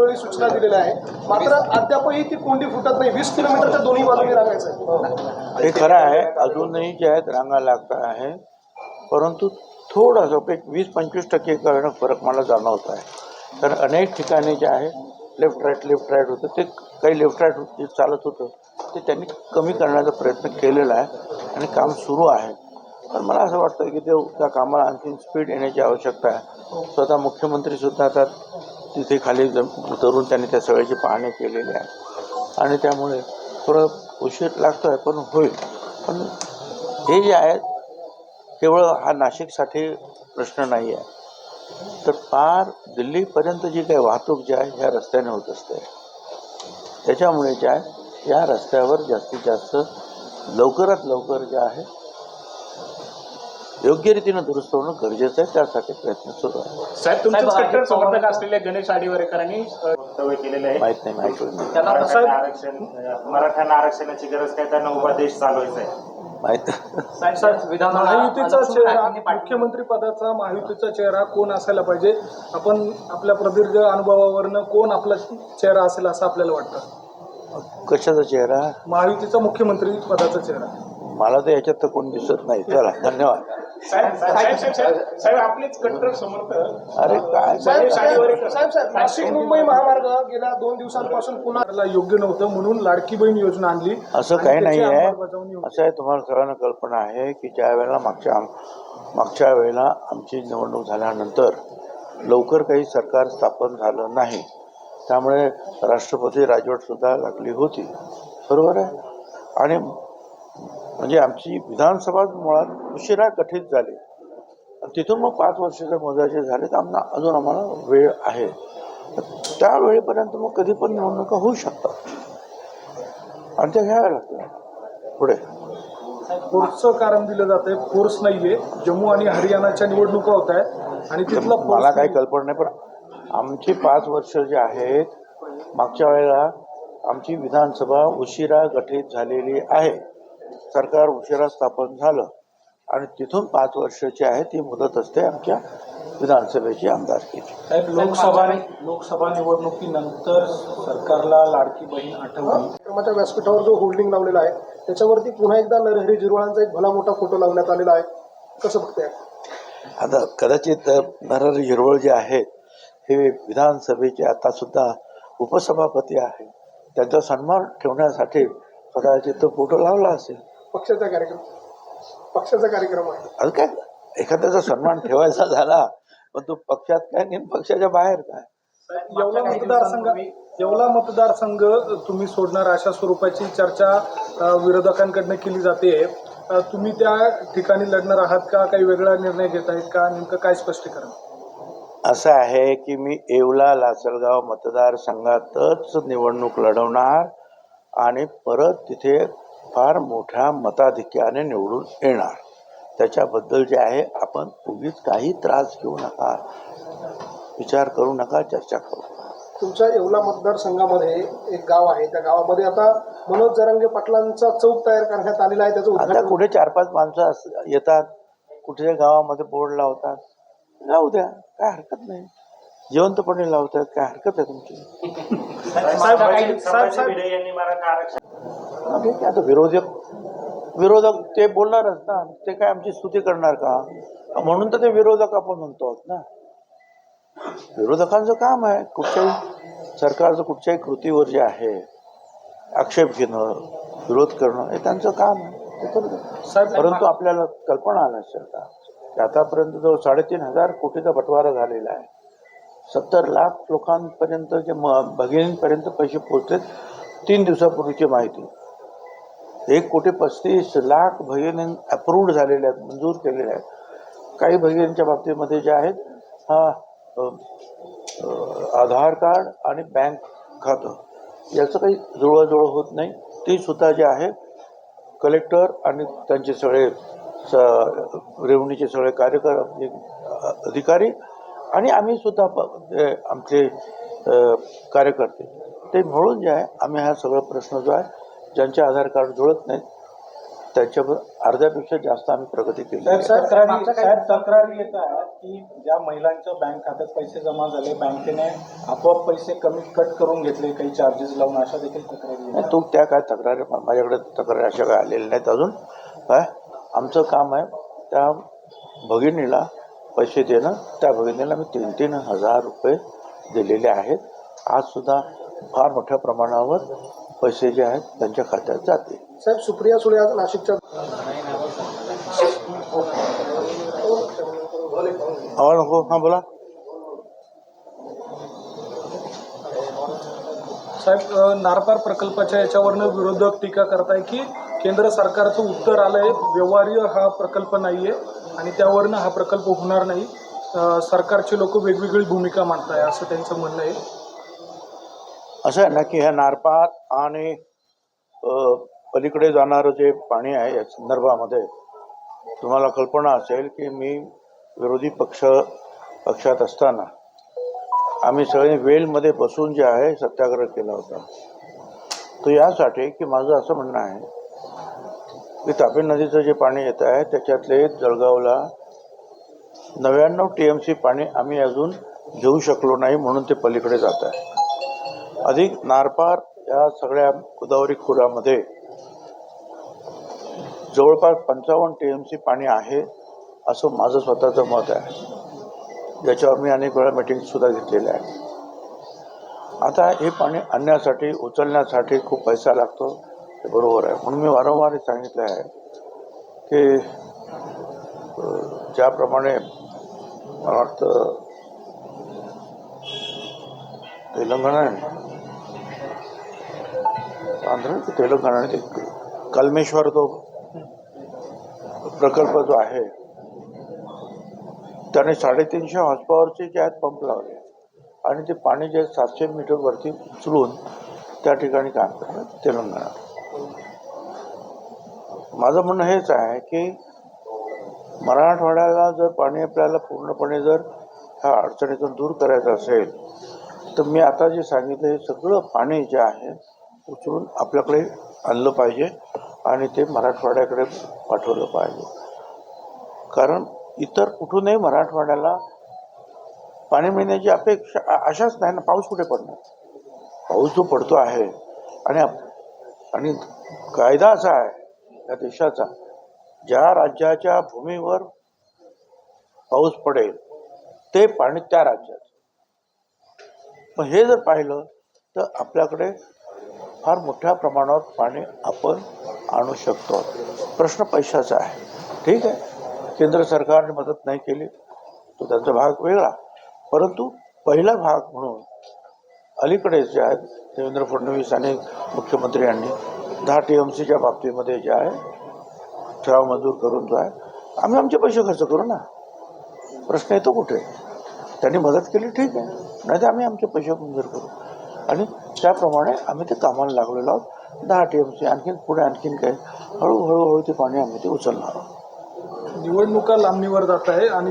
वेळोवेळी सूचना दिलेल्या आहे मात्र अद्यापही ती कोंडी फुटत नाही. वीस किलोमीटरच्या दोन्ही बाजूने रांगायचं हे खरं आहे. अजूनही जे आहेत रांगा लागत आहे परंतु थोडंसं एक वीस पंचवीस टक्के करणं फरक मला जाणवत आहे. कारण अनेक ठिकाणी जे आहे लेफ्ट राईट लेफ्ट राईट होतं. ते काही लेफ्ट राईट जे चालत होतं ते त्यांनी कमी करण्याचा प्रयत्न केलेला आहे आणि काम सुरू आहे. पण मला असं वाटतं की ते त्या कामाला आणखी स्पीड येण्याची आवश्यकता आहे. स्वतः मुख्यमंत्रीसुद्धा आता तिथे खाली उतरून त्यांनी त्या सगळ्याची पाहणी केलेली आहे. आणि त्यामुळे थोडं उशीर लागतो आहे पण होईल. पण हे जे आहे केवळ हा नाशिकसाठी प्रश्न नाही आहे तर पार दिल्लीपर्यंत जी काही वाहतूक जी आहे ह्या रस्त्याने होत असते. त्याच्यामुळे जे आहे या रस्त्यावर जास्तीत जास्त लवकरात लवकर जे आहे योग्य रीतीनं दुरुस्त होणं गरजेचं आहे त्यासाठी प्रयत्न सुरू आहे. साहेब तुमचेच कट्टर समर्थक असलेले गणेश आडीवरेकरांनी वक्तव्य केलेले आहे. माहीत नाही माहीत नाही. मराठ्यांना आरक्षण मराठ्यांना आरक्षणाची गरज काय? त्यांना उभा देश चालवायचा आहे. माहीत महायुतीचा चेहरा मुख्यमंत्री पदाचा महायुतीचा चेहरा कोण असायला पाहिजे? आपण आपल्या प्रदीर्घ अनुभवावरनं कोण आपला चेहरा असेल असं आपल्याला वाटतं? कशाचा चेहरा? महायुतीचा मुख्यमंत्री पदाचा चेहरा. मला तर याच्यात तर कोण दिसत नाही. चला धन्यवाद. साहेब साहेब साहेब साहेब साहेब आपलेच कट्टर समर्थक अरे काय साहेब. साहेब साहेब नाशिक मुंबई महामार्ग गेल्या दोन दिवसांपासून पुन्हा त्याला योग्य नव्हतं म्हणून लाडकी बहीण योजना आणली असं आणि काही नाही त्याची आहे अंमलबजावणी होती. असं आहे तुम्हाला सर्वांना कल्पना आहे की ज्या वेळेला मागच्या मागच्या वेळेला आमची निवडणूक झाल्यानंतर लवकर काही सरकार स्थापन झालं नाही त्यामुळे राष्ट्रपती राजवटसुद्धा लागली होती बरोबर आहे आणि म्हणजे आमची विधानसभा मुळात उशिरा गठीत झाली. आणि तिथून मग पाच वर्षाच्या मोजाचे झाले तर आम्हाला अजून आम्हाला वेळ आहे. त्या वेळेपर्यंत मग कधी पण निवडणुका होऊ शकतात. आणि त्या घ्याव्या लागतात पुढे. फोर्सचं कारण दिलं जातंय. फोर्स नाहीये. जम्मू आणि हरियाणाच्या निवडणुका होत आहेत आणि तिथला मला काही कल्पना नाही पण आमची पाच वर्ष जे आहेत मागच्या वेळेला आमची विधानसभा उशिरा गठीत झालेली आहे. सरकार उशिरा स्थापन झालं. आणि तिथून पाच वर्षाची आहे ती मुदत असते आमच्या विधानसभेची आमदारकीची. साहेब लोकसभा लोकसभा निवडणुकीनंतर सरकारला लाडकी बहीण आठवली. कार्यक्रमाच्या व्यासपीठावर जो होल्डिंग लावलेला आहे त्याच्यावरती पुन्हा एकदा नरहरी झिरवाळांचा एक भला मोठा फोटो लावण्यात आलेला आहे. कसं बघताय? आता कदाचित नरहरी हिरवळ जे आहेत हे विधानसभेचे आता सुद्धा उपसभापती आहेत त्यांचा सन्मान ठेवण्यासाठी स्वतःचे तो फोटो लावला असेल. पक्षाचा कार्यक्रम. पक्षाचा कार्यक्रम आहे. काय? एखाद्याचा सन्मान ठेवायचा झाला पण तो पक्षात काय नेम पक्षाच्या बाहेर काय? येवला मतदारसंघ येवला मतदारसंघ तुम्ही सोडणार अशा स्वरूपाची चर्चा विरोधकांकडनं केली जाते. तुम्ही त्या ठिकाणी लढणार आहात का? काही वेगळा निर्णय घेत आहेत का? नेमकं काय स्पष्टीकरण असं आहे की मी येवला लासलगाव मतदारसंघातच निवडणूक लढवणार. आणि परत तिथे फार मोठ्या मताधिक्याने निवडून येणार. त्याच्याबद्दल जे आहे आपण उगीच काही त्रास घेऊ नका. विचार करू नका चर्चा करू. तुमच्या येवला मतदारसंघामध्ये एक गाव आहे. त्या गावामध्ये आता मनोज जरांगे पाटलांचा चौक तयार करण्यात आलेला आहे. त्याचं आता कुठे चार पाच माणसं अस- येतात? कुठच्या गावामध्ये बोर्ड लावतात? लावू द्या काय हरकत नाही. जिवंतपणे लावतात काय हरकत आहे तुमची? संभाजी संभाजी भिडे यांनी मराठा आरक्षण हा, ठीक आहे आता विरोधक विरोधक ते बोलणारच ना. ते काय आमची स्तुती करणार का? म्हणून तर ते विरोधक आपण म्हणतो आहोत ना. विरोधकांचं काम आहे. कुठच्याही सरकारचं कुठच्याही कृतीवर जे आहे आक्षेप घेणं विरोध करणं हे त्यांचं काम आहे. ते. परंतु आपल्याला कल्पना आल्या का की आतापर्यंत जो साडेतीन हजार कोटीचा बटवारा झालेला आहे. सत्तर लाख लोकांपर्यंत जे म भगिनींपर्यंत पैसे पोहोचले तीन दिवसापूर्वीची माहिती. एक कोटी पस्तीस लाख भगिनी अप्रूव्ड झालेले आहेत मंजूर केलेले आहेत. काही भगिनींच्या बाबतीमध्ये जे आहेत हा आधार कार्ड आणि बँक खातं. याचं काही जुळवाजुळव होत नाही. ती सुद्धा जे आहे कलेक्टर आणि त्यांचे सगळे स रेवणीचे सगळे कार्यकर अधिकारी आणि आम्ही सुद्धा आमचे कार्यकर्ते ते मिळून जे आहे आम्ही हा सगळा प्रश्न जो आहे ज्यांचे आधार कार्ड जुळत नाहीत त्याच्यावर अर्ध्यापेक्षा जास्त आम्ही प्रगती केली तक्रारी साहेब तक्रारी येत आहेत की ज्या महिलांच्या बँक खात्यात पैसे जमा झाले बँकेने आपोआप पैसे कमी कट करून घेतले काही चार्जेस लावून अशा देखील तक्रारी नाही. तू त्या काय तक्रारी माझ्याकडे तक्रारी अशा काय आलेल्या नाहीत अजून. काय? आमचं काम आहे त्या भगिनीला पैसे देणं त्या भगिनीला मी तीन तीन हजार रुपये दिलेले आहेत. आज सुद्धा फार मोठ्या प्रमाणावर पैसे जे आहेत त्यांच्या खात्यात जाते. साहेब सुप्रिया सुळे आज नाशिकच्या आवाज नको. हां बोला. साहेब नारपार प्रकल्पाच्या याच्यावरनं विरोधक टीका करताय की केंद्र सरकारचं उत्तर आलंय व्यवहार्य हा प्रकल्प नाहीये. आणि त्यावरनं हा प्रकल्प होणार नाही. सरकारचे लोक वेगवेगळी भूमिका मांडताय असं त्यांचं म्हणणं आहे. असं आहे ना की ह्या नारपात आणि पलीकडे जाणारं जे पाणी आहे या संदर्भामध्ये तुम्हाला कल्पना असेल की मी विरोधी पक्ष पक्षात असताना आम्ही सगळे वेलमध्ये बसून जे आहे सत्याग्रह केला होता. तो यासाठी की माझं असं म्हणणं आहे तापी नदीचं जे पाणी येत आहे त्याच्यातले जळगावला नव्याण्णव टी एम सी पाणी आम्ही अजून घेऊ शकलो नाही म्हणून ते पलीकडे जात आहे. अधिक नारपार या सगळ्या गोदावरी खोऱ्यामध्ये जवळपास पंचावन्न टी एम सी पाणी आहे असं माझं स्वतःचं मत आहे. ज्याच्यावर मी अनेक वेळा मिटिंगसुद्धा घेतलेल्या आहे आता हे पाणी आणण्यासाठी उचलण्यासाठी खूप पैसा लागतो. ते बरोबर आहे. म्हणून मी वारंवार सांगितलं आहे की ज्याप्रमाणे मला वाटतं तेलंगणा आंध्र ते तेलंगणा ते कलमेश्वर तो प्रकल्प जो आहे त्याने साडेतीनशे हॉर्सपॉवरचे जे आहेत पंप लावले आणि ते पाणी जे सातशे मीटरवरती उचलून त्या ठिकाणी काम करतात तेलंगणा. माझं म्हणणं हेच आहे की मराठवाड्याला जर पाणी आपल्याला पूर्णपणे जर ह्या अडचणीतून दूर करायचं असेल तर मी आता जे सांगितलं हे सगळं पाणी जे आहे उचलून आपल्याकडे आणलं पाहिजे आणि ते मराठवाड्याकडे पाठवलं पाहिजे. कारण इतर कुठूनही मराठवाड्याला पाणी मिळण्याची अपेक्षा अशाच नाही ना पाऊस कुठे पडणार? पाऊस जो पडतो आहे आणि आप- आणि कायदा असा आहे या देशाचा. ज्या राज्याच्या भूमीवर पाऊस पडेल ते पाणी त्या राज्यात मग हे जर पाहिलं तर आपल्याकडे फार मोठ्या प्रमाणावर पाणी आपण आणू शकतो. प्रश्न पैशाचा आहे. ठीक आहे? केंद्र सरकारने मदत नाही केली तो त्यांचा भाग वेगळा. परंतु पहिला भाग म्हणून अलीकडे जे आहेत देवेंद्र फडणवीस आणि मुख्यमंत्री यांनी दहा टी एम सीच्या बाबतीमध्ये जे आहे ठराव मंजूर करून जो आहे आम्ही आमचे पैसे खर्च करू ना. प्रश्न येतो कुठे? त्यांनी मदत केली ठीक आहे. नाही तर आम्ही आमचे पैसे मंजूर करू. आणि त्याप्रमाणे आम्ही ते कामाला लागलेलो आहोत. दहा टी एम सी आणखीन पुढे आणखीन काही हळूहळू हळू ते पाणी आम्ही ते उचलणार आहोत. निवडणुका लांबणीवर जात आहे आणि